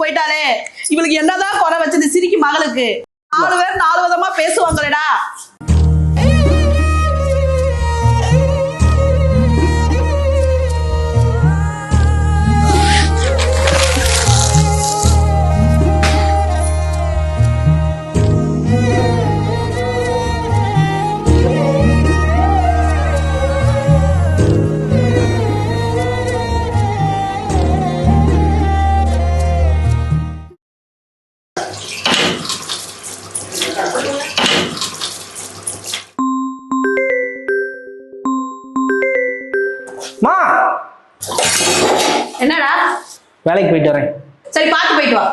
போயிட்டாரே போயிட்டாலே. இவளுக்கு என்னதான் குறை வச்சது சிரிக்கு மகளுக்கு. நாலு பேர் நாலு விதமா பேசுவாங்களேடா. மா! என்னடா? வேலைக்கு போயிட்டு வரேன். சரி பார்த்து போயிட்டு வா.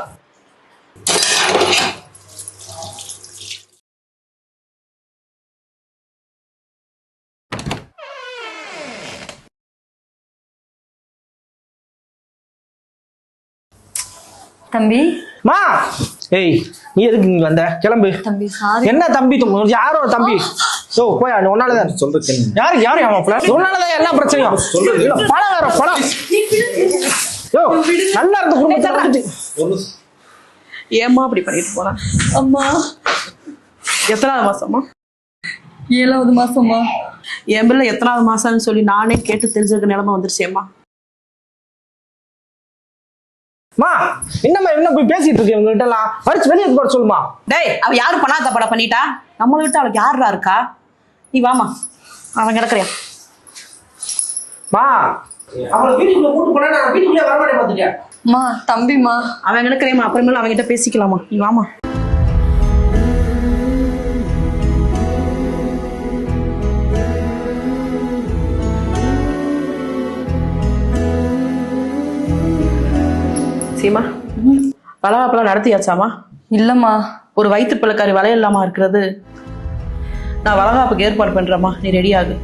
தம்பி. மா! ஏய் நீ எதுக்கு இங்க வந்த? கிளம்பு. தம்பி சாரி என்ன தம்பி? தும்- யாரோ ஒரு தம்பி? ஓ போயா உன்னாலதான் சொல்றது கேளுங்க. யாரு யாரு அவன் மாப்பிள உன்னாலதான் எல்லா பிரச்சனையும். இல்ல, பணம் வேற பணம் யோ நல்லா இருந்த குடும்பத்தை ஏம்மா அப்படி பண்ணிட்டு போறான் அம்மா. எத்தனாவது மாசமா ஏழாவது மாசமா என் பிள்ளை எத்தனாவது மாசம்னு சொல்லி நானே கேட்டு தெரிஞ்சிருக்க நிலைமை வந்துருச்சேம்மா மா என்னம்மா என்ன போய் பேசிட்டு இருக்கு இவங்க கிட்ட எல்லாம் வரிச்சு வெளியே போட சொல்லுமா? டேய் அவ யாரு பண்ணாத படம் பண்ணிட்டா? நம்மளை விட்டு அவளுக்கு யாருடா இருக்கா? நீ வாமா அவன் கிடக்குறியா? மா. அவளை வீட்டுக்குள்ள கூட்டு போனா நான் வீட்டுக்குள்ளே வரமாட்டேன் அம்மா தம்பிமா அவன் கிடக்குறேம்மா அப்புறமேல அவன்கிட்ட பேசிக்கலாமா நீ வாமா சீமா? வளகாப்பெல்லாம் நடத்தியாச்சாமா? இல்லம்மா. ஒரு வயிற்று பிள்ளைக்காரி வளையல்லாமா இருக்கிறது. நான் வளகாப்புக்கு ஏற்பாடு பண்றேம்மா. நீ ரெடி ஆகு.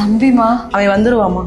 தம்பிமா அவன் வந்துருவாமா